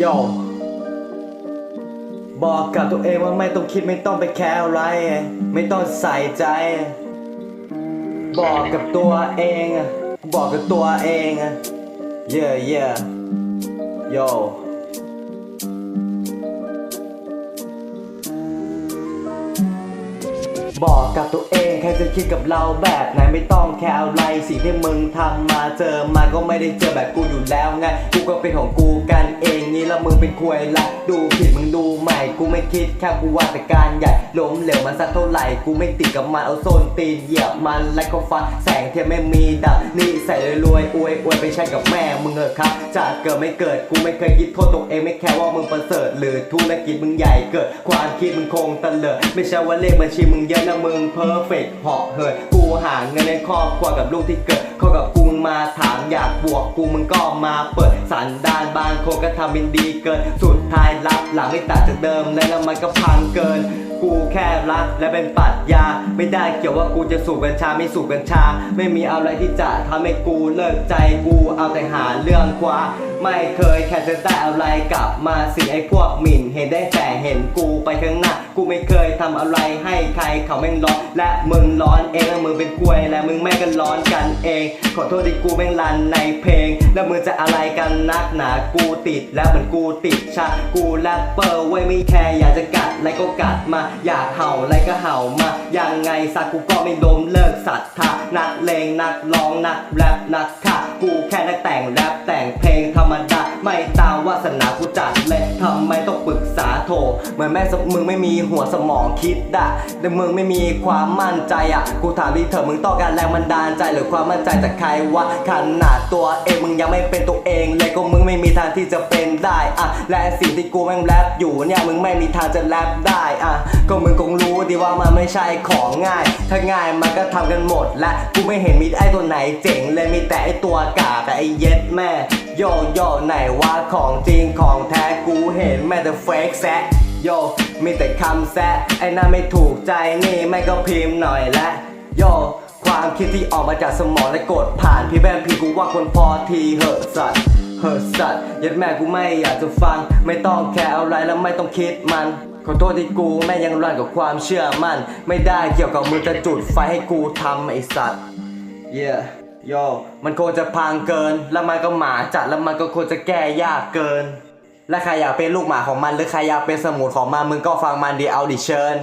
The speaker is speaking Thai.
โยบอกกับตัวเองว่าไม่ต้องคิดไม่ต้องไปแคร์อะไร ไม่ต้องใส่ใจ บอกกับตัวเอง บอกกับตัวเอง เยอะเยอะโย บอกกับตัวเองใครจะคิดกับเราแบบไหนไม่ต้องแคร์อะไรสิ่งที่มึงทำมาเจอมาก็ไม่ได้เจอแบบกูอยู่แล้วไงกูก็เป็นของกูกันเองนี่แล้วมึงเป็นควยละดูผิดมึงดู ม่ กูไม่คิดแค่กูว่าแต่การใหญ่ล้มเหลวมันสักเท่าไหร่ กูไม่ติดกับมันเอาโซนตีนเหยียบมันและก็ฟันแสงเทียมไม่มีดับนี่ใส่รวยอวยอวยไปใช้กับแม่มึงเหอะครับจะเกิดไม่เกิดกูไม่เคยคิดโทษตัวเองไม่แค่ว่ามึงประเสริฐหรือธุรกิจมึงใหญ่เกิด ความคิดมึงคงตะเลิดไม่ใช่ว่าเลขบัญชีมึงเยอะนะมึงเพอร์เฟกต์เหาะเหินกู หาเงินในครอบครัวกับลูกที่เกิดเขากับกูมึงมาถามอยากบวกกูมึงก็มาเปิดสันดานบางคนก็ทำเป็นดีเกิน สุดท้ายรับหลังไม่ต่างจากเดิมและแล้วมันก็พังเกินกูแค่รักและเป็นปรัชญาไม่ได้เกี่ยวว่ากูจะสูบกัญชาไม่สูบกัญชา ไม่มีอะไรที่จะทำให้กูเลิกใจกูเอาแต่หาเรื่องคว้าไม่เคยแค่จะได้อะไรกลับมาสิไอ้พวกหมิ่น เห็นได้แต่เห็นกูไปข้างหน้า กูไม่เคยทำอะไรให้ใครเขาแม่งร้อน และมึงร้อนเองและมึงเป็นกล้วยและมึงแม่งก็ร้อนกันเอง ขอโทษที่กูแม่งรันในเพลง แล้วมึงจะอะไรกันนักหนากูติดแล้วเหมือนกูติดชากูแรปเปอร์เว้ไม่แคร์อยากจะกัดอะไรก็กัดมาอยากเห่าอะไรก็เห่ามา ยังไงสักกูก็ไม่ล้มเลิกศรัทธานักเลงนักร้องนักแรปนักข่ากูแค่นักแต่งแรปแต่งเพลงธรรมดาไม่ตามวาสนากูจัดเลยทำไมต้องปรึกษาโทรเหมือนแม่สมึงไม่มีหัวสมองคิดอะแต่มึงไม่มีความมั่นใจอะกูถามดิเถอะมึงต้องการแรงบันดาลใจหรือความมั่นใจจากใครวะขนาดตัวเองมึงยังไม่เป็นตัวเอง เลยก็มึงไม่มีทางที่จะเป็นได้อะและสิ่งที่กูแม่งแรปอยู่เนี่ยมึงไม่มีทางจะแรปได้อะ ก็มึงคงรู้ดีว่ามันไม่ใช่ของง่าย ถ้าง่ายมันก็ทำกันหมดและกูไม่เห็นมีไอ้ตัวไหนเจ๋งเลยมีแต่ไอ้ตัวกาแต่ไอ้เย็ดแม่โยโย่ไหนว่าของจริงของแท้กูเห็นแม่แต่เฟกแซะโยมีแต่คำแซะไอ้นั่นไม่ถูกใจนี่แม่ก็พิมพ์หน่อยละโยความคิดที่ออกมาจากสมองและกดผ่านพี่แบนพี่กูว่าคนพอทีเหอะสัตว์เหอะสัตว์ยัดแม่กูไม่อยากจะฟัง ไม่ต้องแคร์อะไรแล้วไม่ต้องคิดมัน ขอโทษที่กูแม่งยังรันกับความเชื่อมั่น ไม่ได้เกี่ยวกับมือจะจุดไฟให้กูทำไอสัตว์ เย่โยมันคงจะพังเกิน แล้วมันก็หมาจัดแล้วมันก็ควรจะแก้ยากเกิน และใครอยากเป็นลูกหมาของมันหรือใครอยากเป็นสมุนของมันมึงก็ฟังมันดีเอาดิเชิญ